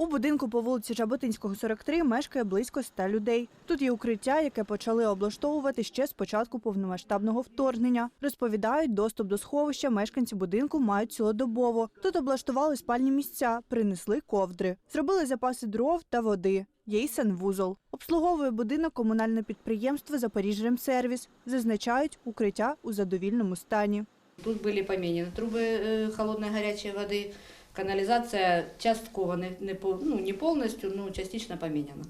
У будинку по вулиці Жаботинського, 43 мешкає близько ста людей. Тут є укриття, яке почали облаштовувати ще з початку повномасштабного вторгнення. Розповідають, доступ до сховища мешканці будинку мають цілодобово. Тут облаштували спальні місця, принесли ковдри, зробили запаси дров та води. Є й санвузол. Обслуговує будинок комунальне підприємство «Запоріжремсервіс». Зазначають, укриття у задовільному стані. Тут были поменены трубы э, холодной горячей воды, канализация частково, не, не, пол- ну, не полностью, но частично поменена.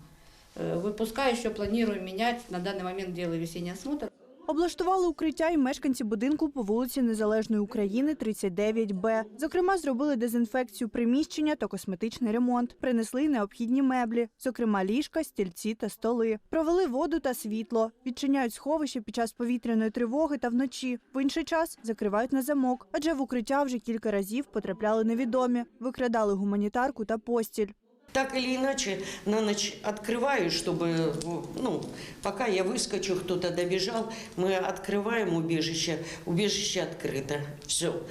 Э, Выпускающую планируем менять, на данный момент делаю весенний осмотр. Облаштували укриття і мешканці будинку по вулиці Незалежної України, 39Б. Зокрема, зробили дезінфекцію приміщення та косметичний ремонт. Принесли необхідні меблі, зокрема ліжка, стільці та столи. Провели воду та світло. Відчиняють сховище під час повітряної тривоги та вночі. В інший час закривають на замок, адже в укриття вже кілька разів потрапляли невідомі, викрадали гуманітарку та постіль. Так или иначе, на ночь открываю, чтобы, ну, пока я выскочу, кто-то добежал, мы открываем убежище, убежище открыто, все.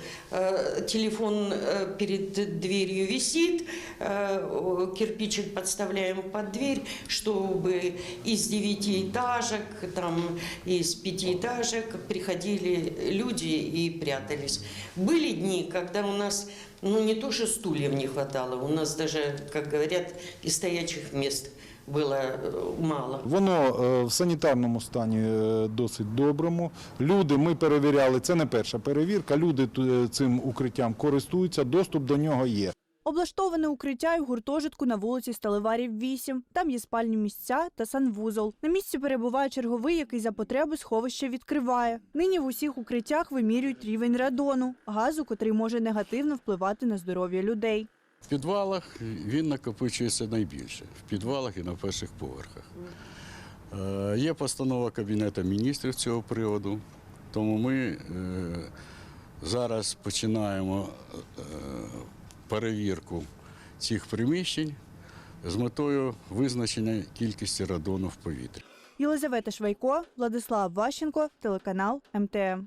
Телефон э, перед дверью висит, э, кирпичик подставляем под дверь, чтобы из девятиэтажек, там, из пятиэтажек приходили люди и прятались. Были дни, когда у нас ну, не то, что стульев не хватало, у нас даже, как говорят, и стоячих мест было э, мало. Воно е, в санітарному стані е, досить доброму. Люди ми перевіряли, це не перша перевірка. Люди е, цим укриттям користуються, доступ до нього є. Облаштоване укриття в гуртожитку на вулиці Сталеварів 8. Там є спальні місця та санвузол. На місці перебуває черговий, який за потреби сховище відкриває. Нині в усіх укриттях вимірюють рівень радону, газу, котрий може негативно впливати на здоров'я людей. В підвалах він накопичується найбільше, в підвалах і на перших поверхах. Е, Є постанова Кабінету міністрів цього приводу, тому ми е, зараз починаємо е, перевірку цих приміщень з метою визначення кількості радону в повітрі. Єлизавета Швайко, Владислав Ващенко, телеканал МТМ.